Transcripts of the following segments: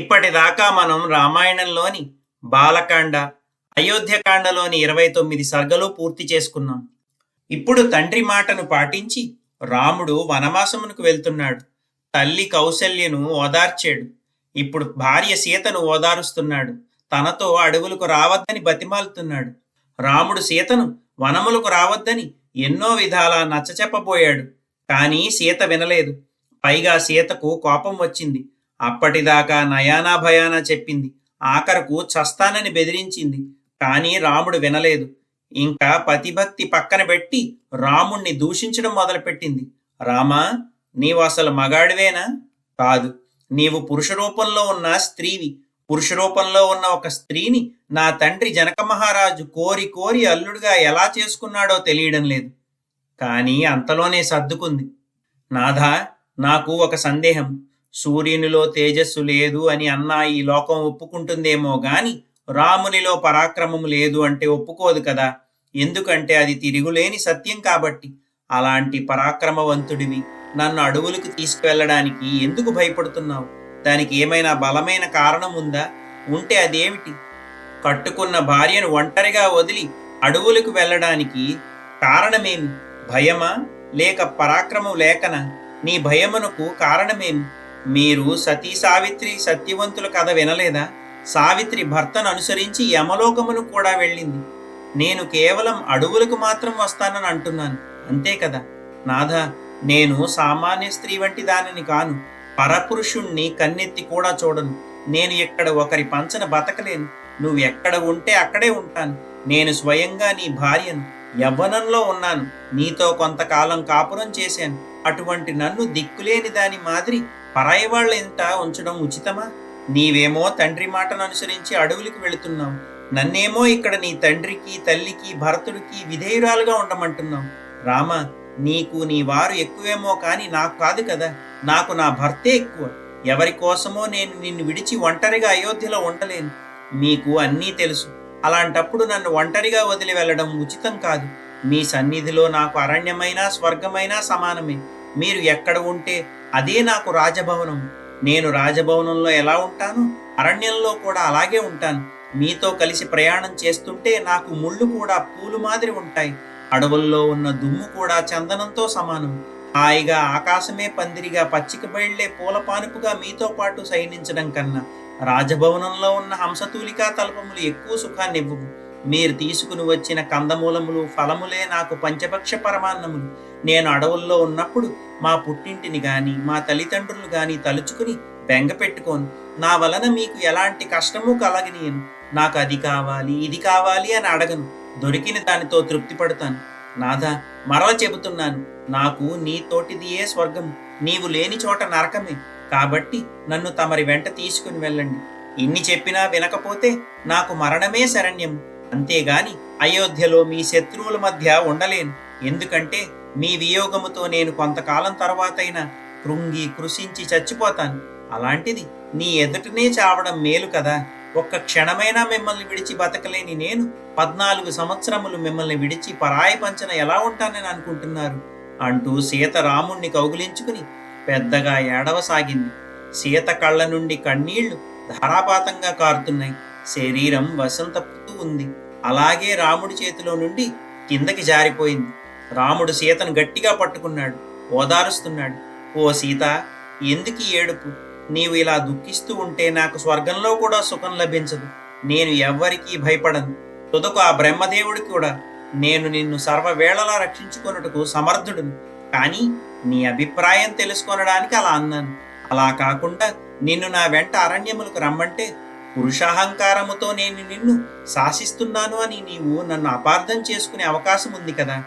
ఇప్పటిదాకా మనం రామాయణంలోని బాలకాండ అయోధ్యకాండలోని ఇరవై తొమ్మిది సర్గలు పూర్తి చేసుకున్నాం. ఇప్పుడు తండ్రి మాటను పాటించి రాముడు వనవాసమునకు వెళ్తున్నాడు. తల్లి కౌసల్యను ఓదార్చాడు. ఇప్పుడు భార్య సీతను ఓదారుస్తున్నాడు. తనతో అడవులకు రావద్దని బతిమాలుతున్నాడు. రాముడు సీతను వనములకు రావద్దని ఎన్నో విధాలా నచ్చచెప్పబోయాడు. కానీ సీత వినలేదు. పైగా సీతకు కోపం వచ్చింది. అప్పటిదాకా నయానా భయానా చెప్పింది. ఆఖరకు చస్తానని బెదిరించింది. కానీ రాముడు వినలేదు. ఇంకా పతిభక్తి పక్కన పెట్టి రాముణ్ణి దూషించడం మొదలుపెట్టింది. రామా నీవు అసలు మగాడివేనా? కాదు. నీవు పురుష రూపంలో ఉన్న స్త్రీవి. పురుష రూపంలో ఉన్న ఒక స్త్రీని నా తండ్రి జనక మహారాజు కోరి కోరి అల్లుడుగా ఎలా చేసుకున్నాడో తెలియడం లేదు. కానీ అంతలోనే సర్దుకుంది. నాథా నాకు ఒక సందేహం. సూర్యునిలో తేజస్సు లేదు అని అన్నా ఈ లోకం ఒప్పుకుంటుందేమో గాని రామునిలో పరాక్రమం లేదు అంటే ఒప్పుకోదు కదా. ఎందుకంటే అది తిరుగులేని సత్యం కాబట్టి. అలాంటి పరాక్రమవంతుడివి నన్ను అడవులకు తీసుకువెళ్ళడానికి ఎందుకు భయపడుతున్నావు? దానికి ఏమైనా బలమైన కారణం ఉందా? ఉంటే అదేమిటి? కట్టుకున్న భార్యను ఒంటరిగా వదిలి అడవులకు వెళ్ళడానికి కారణమేమి? భయమా? లేక పరాక్రమం లేకనా? నీ భయమునకు కారణమేమి? మీరు సతీ సావిత్రి సత్యవంతుల కథ వినలేదా? సావిత్రి భర్తను అనుసరించి యమలోకమును కూడా వెళ్ళింది. నేను కేవలం అడవులకు మాత్రం వస్తానని అంటున్నాను. అంతే కదా? నాథ నేను సామాన్య స్త్రీ వంటి దానిని కాను. పరపురుషుణ్ణి కన్నెత్తి కూడా చూడను. నేను ఇక్కడ ఒకరి పంచన బతకలేను. నువ్వు ఎక్కడ ఉంటే అక్కడే ఉంటాను. నేను స్వయంగా నీ భార్యను యవ్వనంలో ఉన్నాను. నీతో కొంతకాలం కాపురం చేశాను. అటువంటి నన్ను దిక్కులేని దాని మాదిరి పరాయి వాళ్ళ ఇంట ఉంచడం ఉచితమా? నీవేమో తండ్రి మాటను అనుసరించి అడవులకు వెళుతున్నావు. నన్నేమో ఇక్కడ నీ తండ్రికి తల్లికి భరతుడికి విధేయురాలుగా ఉండమంటున్నావు. రామ నీకు నీ వారు ఎక్కువేమో కాని నాకు కాదు కదా. నాకు నా భర్తే ఎక్కువ. ఎవరి కోసమో నేను నిన్ను విడిచి ఒంటరిగా అయోధ్యలో ఉండలేను. మీకు అన్నీ తెలుసు. అలాంటప్పుడు నన్ను ఒంటరిగా వదిలి వెళ్ళడం ఉచితం కాదు. మీ సన్నిధిలో నాకు అరణ్యమైనా స్వర్గమైనా సమానమే. మీరు ఎక్కడ ఉంటే అదే నాకు రాజభవనం. నేను రాజభవనంలో ఎలా ఉంటాను? అరణ్యంలో కూడా అలాగే ఉంటాను. మీతో కలిసి ప్రయాణం చేస్తుంటే నాకు ముళ్ళు కూడా పూలు మాదిరి ఉంటాయి. అడవుల్లో ఉన్న దుమ్ము కూడా చందనంతో సమానం. హాయిగా ఆకాశమే పందిరిగా పచ్చిక బయళ్ళే పూల పానుపుగా మీతో పాటు సైనించడం కన్నా రాజభవనంలో ఉన్న హంసతూలికా తల్పములు ఎక్కువ సుఖాన్ని ఇవ్వవు మీరు తీసుకుని వచ్చిన కందమూలములు ఫలములే నాకు పంచపక్ష పరమాన్నములు. నేను అడవుల్లో ఉన్నప్పుడు మా పుట్టింటిని గాని మా తల్లిదండ్రులు గాని తలుచుకుని బెంగ పెట్టుకోను. నా వలన మీకు ఎలాంటి కష్టము కలగనీయను. నాకు అది కావాలి ఇది కావాలి అని అడగను. దొరికిన దానితో తృప్తి పడతాను. నాదా మరల చెబుతున్నాను నాకు నీ తోటిదియే స్వర్గం నీవు లేని చోట నరకమే. కాబట్టి నన్ను తమరి వెంట తీసుకుని వెళ్ళండి. ఇన్ని చెప్పినా వినకపోతే నాకు మరణమే శరణ్యం అంతేగాని అయోధ్యలో మీ శత్రువుల మధ్య ఉండలేను. ఎందుకంటే మీ వియోగముతో నేను కొంతకాలం తర్వాతైనా కృంగి కృషించి చచ్చిపోతాను. అలాంటిది నీ ఎదుటనే చావడం మేలు కదా. ఒక్క క్షణమైనా మిమ్మల్ని విడిచి బతకలేని నేను పద్నాలుగు సంవత్సరములు మిమ్మల్ని విడిచి పరాయి పంచన ఎలా ఉంటానని అనుకుంటున్నారు? అంటూ సీత రాముణ్ణి కౌగులించుకుని పెద్దగా ఏడవసాగింది. సీత కళ్ళ నుండి కన్నీళ్ళు ధారాపాతంగా కారుతున్నాయి. శరీరం వసంతపుతూ ఉంది. అలాగే రాముడి చేతిలో నుండి కిందకి జారిపోయింది. రాముడు సీతను గట్టిగా పట్టుకున్నాడు ఓదారుస్తున్నాడు. ఓ సీత ఎందుకు ఏడుపు? నీవు ఇలా దుఃఖిస్తూ ఉంటే నాకు స్వర్గంలో కూడా సుఖం లభించదు. నేను ఎవ్వరికీ భయపడను. తుదకు ఆ బ్రహ్మదేవుడు కూడా నేను నిన్ను సర్వవేళలా రక్షించుకొనుటకు సమర్థుడును. కానీ నీ అభిప్రాయం తెలుసుకొనడానికి అలా అన్నాను. అలా కాకుండా నిన్ను నా వెంట అరణ్యములకు రమ్మంటే పురుషాహంకారముతో నేను నిన్ను శాసిస్తున్నాను అని నీవు నన్ను అపార్థం చేసుకునే అవకాశం ఉంది కదా.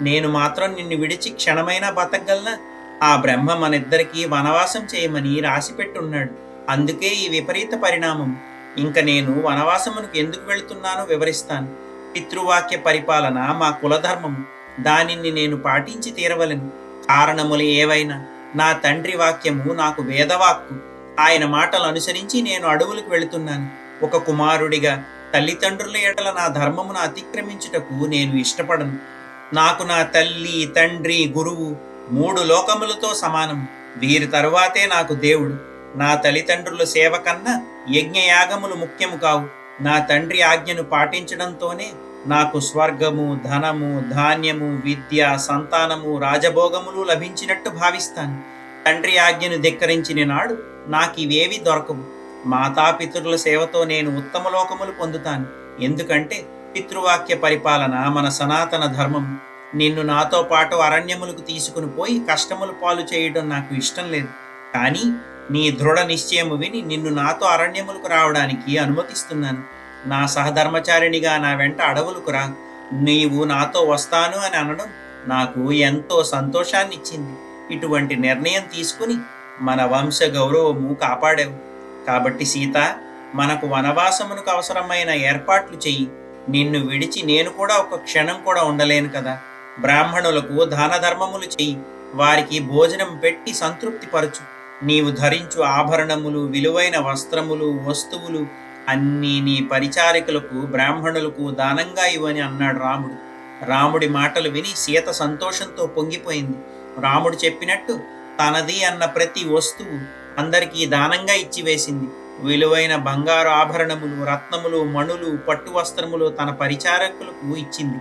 నేను మాత్రం నిన్ను విడిచి క్షణమైనా బతకగలనా? ఆ బ్రహ్మ మనిద్దరికీ వనవాసం చేయమని రాసిపెట్టున్నాడు అందుకే ఈ విపరీత పరిణామం. ఇంక నేను వనవాసమునకు ఎందుకు వెళుతున్నానో వివరిస్తాను. పితృవాక్య పరిపాలన మా కులధర్మము. దానిని నేను పాటించి తీరవలను. కారణములు ఏవైనా? నా తండ్రి వాక్యము నాకు వేదవాక్కు. ఆయన మాటలు అనుసరించి నేను అడవులకు వెళుతున్నాను. ఒక కుమారుడిగా తల్లిదండ్రుల ఎడల నా ధర్మమును అతిక్రమించుటకు నేను ఇష్టపడను. నాకు నా తల్లి తండ్రి గురువు మూడు లోకములతో సమానం. వీరి తరువాతే నాకు దేవుడు. నా తల్లిదండ్రుల సేవ కన్నా యజ్ఞయాగములు ముఖ్యము కావు. నా తండ్రి ఆజ్ఞను పాటించడంతోనే నాకు స్వర్గము ధనము ధాన్యము విద్య సంతానము రాజభోగములు లభించినట్టు భావిస్తాను. తండ్రి ఆజ్ఞను ధిక్కరించిన నాడు నాకు ఇవేవి దొరకవు. మాతాపితరుల సేవతో నేను ఉత్తమ లోకములు పొందుతాను. ఎందుకంటే పితృవాక్య పరిపాలన మన సనాతన ధర్మం నిన్ను నాతో పాటు అరణ్యములకు తీసుకుని పోయి కష్టములు పాలు చేయడం నాకు ఇష్టం లేదు. కానీ నీ దృఢ నిశ్చయము విని నిన్ను నాతో అరణ్యములకు రావడానికి అనుమతిస్తున్నాను. నా సహధర్మచారిణిగా నా వెంట అడవులకు రా. నీవు నాతో వస్తాను అని అనడం నాకు ఎంతో సంతోషాన్ని ఇచ్చింది ఇటువంటి నిర్ణయం తీసుకుని మన వంశ గౌరవము కాపాడావు. కాబట్టి సీత మనకు వనవాసమునకు అవసరమైన ఏర్పాట్లు చెయ్యి. నిన్ను విడిచి నేను కూడా ఒక క్షణం కూడా ఉండలేను కదా. బ్రాహ్మణులకు దాన ధర్మములు చెయ్యి. వారికి భోజనం పెట్టి సంతృప్తి పరచు. నీవు ధరించు ఆభరణములు విలువైన వస్త్రములు వస్తువులు అన్నీ నీ పరిచారికులకు బ్రాహ్మణులకు దానంగా ఇవ్వని అన్నాడు రాముడు. రాముడి మాటలు విని సీత సంతోషంతో పొంగిపోయింది. రాముడు చెప్పినట్టు తనది అన్న ప్రతి వస్తువు అందరికీ దానంగా ఇచ్చివేసింది. విలువైన బంగారు ఆభరణములు రత్నములు మణులు పట్టు వస్త్రములు తన పరిచారకులకు ఇచ్చింది.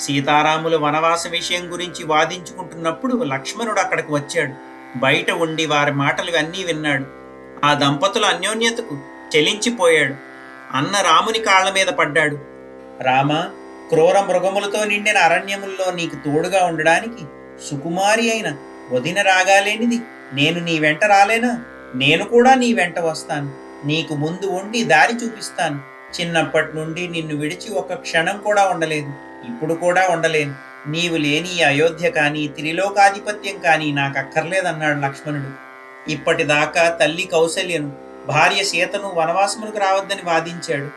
సీతారాముల వనవాస విషయం గురించి వాదించుకుంటున్నప్పుడు లక్ష్మణుడు అక్కడికి వచ్చాడు. బయట ఉండి వారి మాటలు అన్నీ విన్నాడు. ఆ దంపతుల అన్యోన్యతకు చెలించిపోయాడు. అన్న రాముని కాళ్ళ మీద పడ్డాడు. రామ క్రూర మృగములతో నిండిన అరణ్యముల్లో నీకు తోడుగా ఉండడానికి సుకుమారి అయిన వదిన రాగాలేనిది. నేను నీ వెంట రాలేనా? నేను కూడా నీ వెంట వస్తాను. నీకు ముందు ఉండి దారి చూపిస్తాను. చిన్నప్పటి నుండి నిన్ను విడిచి ఒక క్షణం కూడా ఉండలేదు. ఇప్పుడు కూడా ఉండలేను. నీవు లేని అయోధ్య కానీ త్రిలోకాధిపత్యం కానీ నాకు అక్కర్లేదన్నాడు లక్ష్మణుడు. ఇప్పటిదాకా తల్లి కౌసల్యను భార్య సీతను వనవాసములకు రావద్దని వాదించాడు.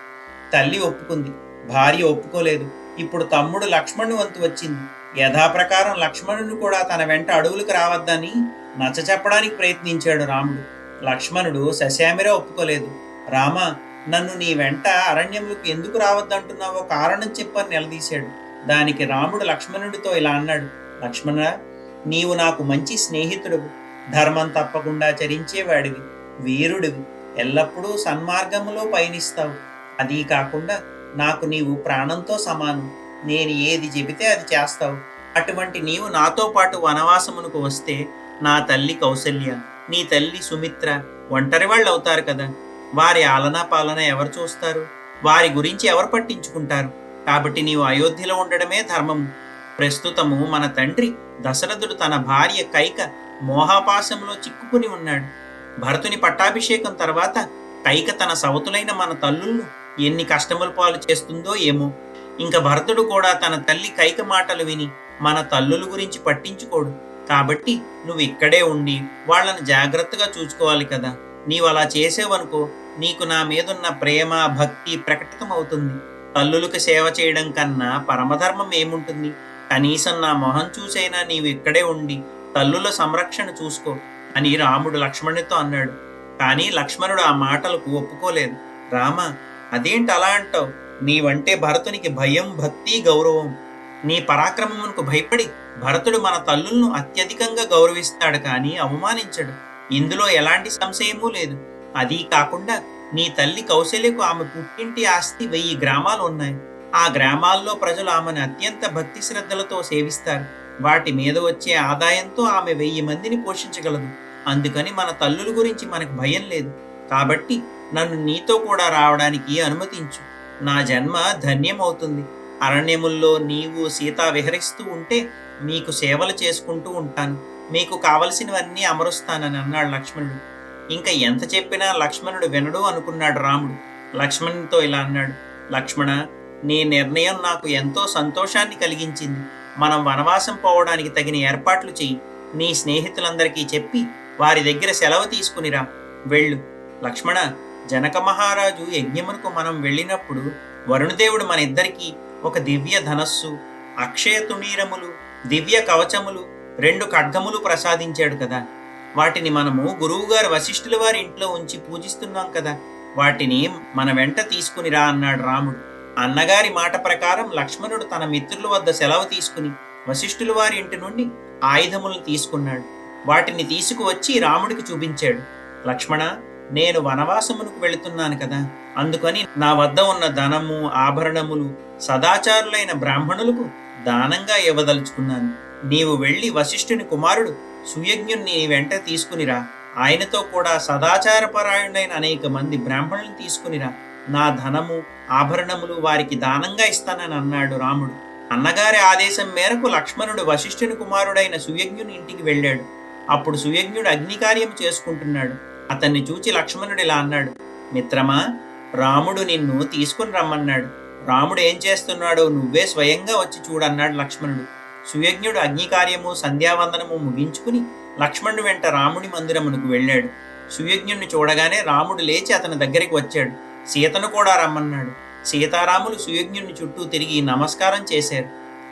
తల్లి ఒప్పుకుంది. భార్య ఒప్పుకోలేదు. ఇప్పుడు తమ్ముడు లక్ష్మణుని వంతు వచ్చింది. యథాప్రకారం లక్ష్మణుని కూడా తన వెంట అడవులకు రావద్దని నచ్చ చెప్పడానికి ప్రయత్నించాడు రాముడు. లక్ష్మణుడు సశామిర ఒప్పుకోలేదు. రామ నన్ను నీ వెంట అరణ్యములకు ఎందుకు రావద్దంటున్నావో కారణం చెప్పని నిలదీశాడు. దానికి రాముడు లక్ష్మణుడితో ఇలా అన్నాడు. లక్ష్మణ నీవు నాకు మంచి స్నేహితుడు ధర్మం తప్పకుండా చరించేవాడివి. వీరుడివి. ఎల్లప్పుడూ సన్మార్గములో పయనిస్తావు. అదీ కాకుండా నాకు నీవు ప్రాణంతో సమానం. నేను ఏది చెబితే అది చేస్తావు. అటువంటి నీవు నాతో పాటు వనవాసమునకు వస్తే నా తల్లి కౌసల్య. నీ తల్లి సుమిత్ర ఒంటరి వాళ్ళు అవుతారు కదా. వారి ఆలనా పాలన ఎవరు చూస్తారు? వారి గురించి ఎవరు పట్టించుకుంటారు? కాబట్టి నీవు అయోధ్యలో ఉండడమే ధర్మము ప్రస్తుతము మన తండ్రి దశరథుడు తన భార్య కైక మోహాపాశంలో చిక్కుకుని ఉన్నాడు. భరతుని పట్టాభిషేకం తర్వాత కైక తన సవతులైన మన తల్లులను ఎన్ని కష్టముల పాలు చేస్తుందో ఏమో. ఇంకా భరతుడు కూడా తన తల్లి కైక మాటలు విని మన తల్లుల గురించి పట్టించుకోడు. కాబట్టి నువ్వు ఇక్కడే ఉండి వాళ్ళని జాగ్రత్తగా చూసుకోవాలి కదా. నీవు అలా చేసేవనుకో నీకు నా మీదున్న ప్రేమ భక్తి ప్రకటితమవుతుంది. తల్లులకు సేవ చేయడం కన్నా పరమధర్మం ఏముంటుంది? కనీసం నా మొహం చూసైనా నీవు ఇక్కడే ఉండి తల్లుల సంరక్షణ చూసుకో అని రాముడు లక్ష్మణునితో అన్నాడు. కానీ లక్ష్మణుడు ఆ మాటలకు ఒప్పుకోలేదు. రామ అదేంటి అలా అంటావు? నీవంటే భరతునికి భయం భక్తి గౌరవం. నీ పరాక్రమమునకు భయపడి భరతుడు మన తల్లులను అత్యధికంగా గౌరవిస్తాడు కానీ అవమానించడు. ఇందులో ఎలాంటి సంశయమూ లేదు. అదీ కాకుండా నీ తల్లి కౌశల్యకు ఆమె పుట్టింటి ఆస్తి వెయ్యి గ్రామాలు ఉన్నాయి. ఆ గ్రామాల్లో ప్రజలు ఆమెను అత్యంత భక్తి శ్రద్ధలతో సేవిస్తారు. వాటి మీద వచ్చే ఆదాయంతో ఆమె వెయ్యి మందిని పోషించగలదు. అందుకని మన తల్లుల గురించి మనకు భయం లేదు. కాబట్టి నన్ను నీతో కూడా రావడానికి అనుమతించు. నా జన్మ ధన్యమవుతుంది. అరణ్యముల్లో నీవు సీత విహరిస్తూ ఉంటే మీకు సేవలు చేసుకుంటూ ఉంటాను. మీకు కావలసినవన్నీ అమరుస్తానని అన్నాడు లక్ష్మణుడు. ఇంకా ఎంత చెప్పినా లక్ష్మణుడు వినడు అనుకున్నాడు రాముడు. లక్ష్మణునితో ఇలా అన్నాడు లక్ష్మణ నీ నిర్ణయం నాకు ఎంతో సంతోషాన్ని కలిగించింది. మనం వనవాసం పోవడానికి తగిన ఏర్పాట్లు చెయ్యి. నీ స్నేహితులందరికీ చెప్పి వారి దగ్గర సెలవు తీసుకునిరా వెళ్ళు. లక్ష్మణ జనక మహారాజు యజ్ఞమునకు మనం వెళ్ళినప్పుడు వరుణదేవుడు మన ఇద్దరికీ ఒక దివ్య ధనస్సు అక్షయ తుణీరములు దివ్య కవచములు రెండు ఖడ్గములు ప్రసాదించాడు కదా. వాటిని మనము గురువుగారు వశిష్ఠుల వారి ఇంట్లో ఉంచి పూజిస్తున్నాం కదా. వాటిని మన వెంట తీసుకునిరా అన్నాడు రాముడు. అన్నగారి మాట ప్రకారం లక్ష్మణుడు తన మిత్రుల వద్ద సెలవు తీసుకుని వశిష్ఠుల వారి ఇంటి నుండి ఆయుధములను తీసుకున్నాడు. వాటిని తీసుకువచ్చి రాముడికి చూపించాడు. లక్ష్మణ నేను వనవాసమునకు వెళుతున్నాను కదా. అందుకని నా వద్ద ఉన్న ధనము ఆభరణములు సదాచారులైన బ్రాహ్మణులకు దానంగా ఇవ్వదలుచుకున్నాను. నీవు వెళ్ళి వశిష్ఠుని కుమారుడు సుయజ్ఞుణ్ణి నీ వెంట తీసుకునిరా. ఆయనతో కూడా సదాచారపరాయణుడైన అనేక మంది బ్రాహ్మణులను తీసుకునిరా. నా ధనము ఆభరణములు వారికి దానంగా ఇస్తానని అన్నాడు రాముడు. అన్నగారి ఆదేశం మేరకు లక్ష్మణుడు వశిష్ఠుని కుమారుడైన సుయజ్ఞుని ఇంటికి వెళ్ళాడు. అప్పుడు సుయజ్ఞుడు అగ్నికార్యం చేసుకుంటున్నాడు. అతన్ని చూచి లక్ష్మణుడు ఇలా అన్నాడు మిత్రమా రాముడు నిన్ను తీసుకుని రమ్మన్నాడు. రాముడు ఏం చేస్తున్నాడో నువ్వే స్వయంగా వచ్చి చూడన్నాడు లక్ష్మణుడు. సుయజ్ఞుడు అగ్నికార్యము సంధ్యావందనము ముగించుకుని లక్ష్మణుడు వెంట రాముడి మందిరమునకు వెళ్ళాడు. సుయజ్ఞుణ్ణి చూడగానే రాముడు లేచి అతని దగ్గరికి వచ్చాడు. సీతను కూడా రమ్మన్నాడు. సీతారాములు సుయజ్ఞుని చుట్టూ తిరిగి నమస్కారం చేశారు.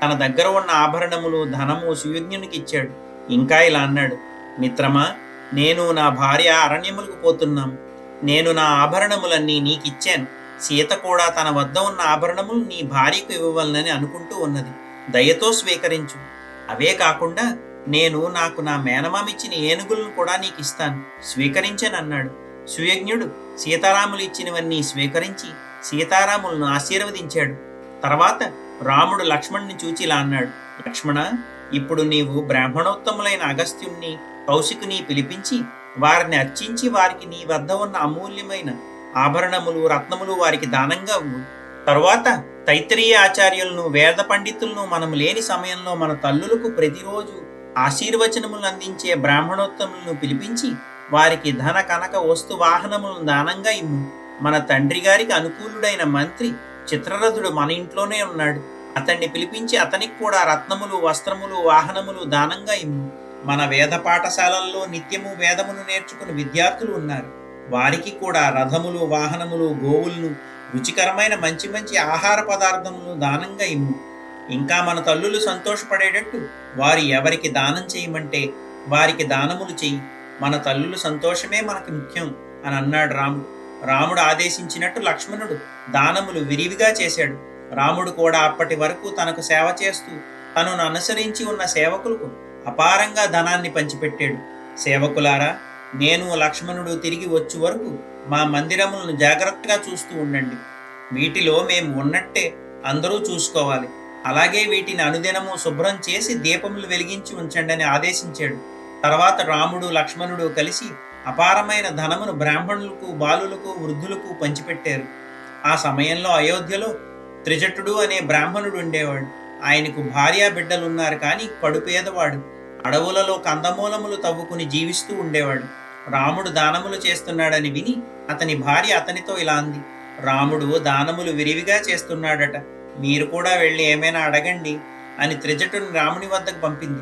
తన దగ్గర ఉన్న ఆభరణములు ధనము సుయజ్ఞునికి ఇచ్చాడు. ఇంకా ఇలా అన్నాడు మిత్రమా నేను నా భార్య అరణ్యములకు పోతున్నాం. నేను నా ఆభరణములన్నీ నీకిచ్చాను. సీత కూడా తన వద్ద ఉన్న ఆభరణములు నీ భార్యకు ఇవ్వవలనని అనుకుంటూ ఉన్నది. దయతో స్వీకరించు. అవే కాకుండా నేను నాకు నా మేనమామిచ్చిన ఏనుగులను కూడా నీకు ఇస్తాను స్వీకరించనన్నాడు. సుయజ్ఞుడు సీతారాములు ఇచ్చినవన్నీ స్వీకరించి సీతారాములను ఆశీర్వదించాడు. తర్వాత రాముడు లక్ష్మణ్ని చూచి ఇలా అన్నాడు. లక్ష్మణ ఇప్పుడు నీవు బ్రాహ్మణోత్తములైన అగస్త్యుణ్ణి కౌశికుని పిలిపించి వారిని అర్చించి వారికి నీ వద్ద ఉన్న అమూల్యమైన ఆభరణములు రత్నములు వారికి దానంగా ఇవ్వు. తరువాత తైత్తరీయ ఆచార్యులను వేద పండితులను మనం లేని సమయంలో మన తల్లులకు ప్రతిరోజు ఆశీర్వచనములు అందించే బ్రాహ్మణోత్తములను పిలిపించి వారికి ధన కనక వస్తు వాహనములను దానంగా ఇమ్ము. మన తండ్రి గారికి అనుకూలుడైన మంత్రి చిత్రరథుడు మన ఇంట్లోనే ఉన్నాడు. అతన్ని పిలిపించి అతనికి కూడా రత్నములు వస్త్రములు వాహనములు దానంగా ఇమ్ము. మన వేద పాఠశాలల్లో నిత్యము వేదమును నేర్చుకుని విద్యార్థులు ఉన్నారు. వారికి కూడా రథములు వాహనములు గోవులను రుచికరమైన మంచి మంచి ఆహార పదార్థములు దానంగా ఇమ్ము. ఇంకా మన తల్లులు సంతోషపడేటట్టు వారు ఎవరికి దానం చేయమంటే వారికి దానములు చెయ్యి. మన తల్లులు సంతోషమే మనకి ముఖ్యం అని అన్నాడు రాముడు. రాముడు ఆదేశించినట్టు లక్ష్మణుడు దానములు విరివిగా చేశాడు. రాముడు కూడా అప్పటి వరకు తనకు సేవ చేస్తూ తనను అనుసరించి ఉన్న సేవకులకు అపారంగా ధనాన్ని పంచిపెట్టాడు. సేవకులారా నేను లక్ష్మణుడు తిరిగి వచ్చే వరకు మా మందిరములను జాగ్రత్తగా చూస్తూ ఉండండి. వీటిలో మేము ఉన్నట్టే అందరూ చూసుకోవాలి. అలాగే వీటిని అనుదినము శుభ్రం చేసి దీపములు వెలిగించి ఉంచండి అని ఆదేశించాడు. తర్వాత రాముడు లక్ష్మణుడు కలిసి అపారమైన ధనమును బ్రాహ్మణులకు బాలులకు వృద్ధులకు పంచిపెట్టారు. ఆ సమయంలో అయోధ్యలో త్రిజటుడు అనే బ్రాహ్మణుడు ఉండేవాడు. ఆయనకు భార్యా బిడ్డలున్నారు కానీ కడుపేదవాడు అడవులలో కందమూలములు తవ్వుకుని జీవిస్తూ ఉండేవాడు. రాముడు దానములు చేస్తున్నాడని విని అతని భార్య అతనితో ఇలా అంది. రాముడు దానములు విరివిగా చేస్తున్నాడట. మీరు కూడా వెళ్ళి ఏమైనా అడగండి అని త్రిజటుని రాముని వద్దకు పంపింది.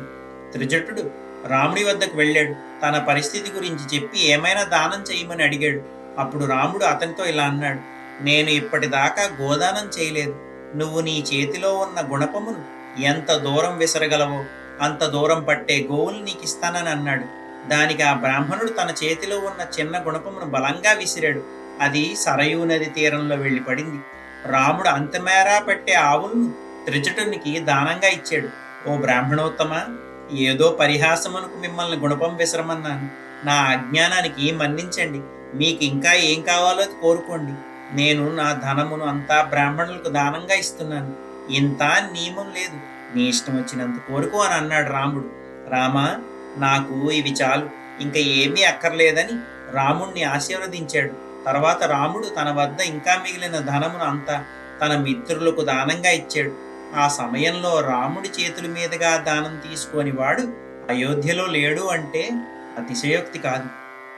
త్రిజటుడు రాముడి వద్దకు వెళ్ళాడు. తన పరిస్థితి గురించి చెప్పి ఏమైనా దానం చేయమని అడిగాడు. అప్పుడు రాముడు అతనితో ఇలా అన్నాడు. నేను ఇప్పటిదాకా గోదానం చేయలేదు. నువ్వు నీ చేతిలో ఉన్న గుణపమును ఎంత దూరం విసరగలవో అంత దూరం పట్టే గోవులు నీకు ఇస్తానని అన్నాడు. దానికి ఆ బ్రాహ్మణుడు తన చేతిలో ఉన్న చిన్న గుణపమును బలంగా విసిరాడు. అది సరయూ నది తీరంలో వెళ్ళి పడింది రాముడు అంతమేరా పట్టే ఆవులను త్రిజటునికి దానంగా ఇచ్చాడు. ఓ బ్రాహ్మణోత్తమ ఏదో పరిహాసమునకు మిమ్మల్ని గుణపం విసరమన్నాను. నా అజ్ఞానానికి మన్నించండి. మీకు ఇంకా ఏం కావాలో అది కోరుకోండి. నేను నా ధనమును అంతా బ్రాహ్మణులకు దానంగా ఇస్తున్నాను. ఇంత నియమం లేదు. నీ ఇష్టం వచ్చినంత కోరుకో అని అన్నాడు రాముడు. రామా నాకు ఇవి చాలు. ఇంకా ఏమీ అక్కర్లేదని రాముణ్ణి ఆశీర్వదించాడు. తర్వాత రాముడు తన వద్ద ఇంకా మిగిలిన ధనమును అంతా తన మిత్రులకు దానంగా ఇచ్చాడు. ఆ సమయంలో రాముడి చేతుల మీదుగా దానం తీసుకొని వాడు అయోధ్యలో లేడు అంటే అతిశయోక్తి కాదు.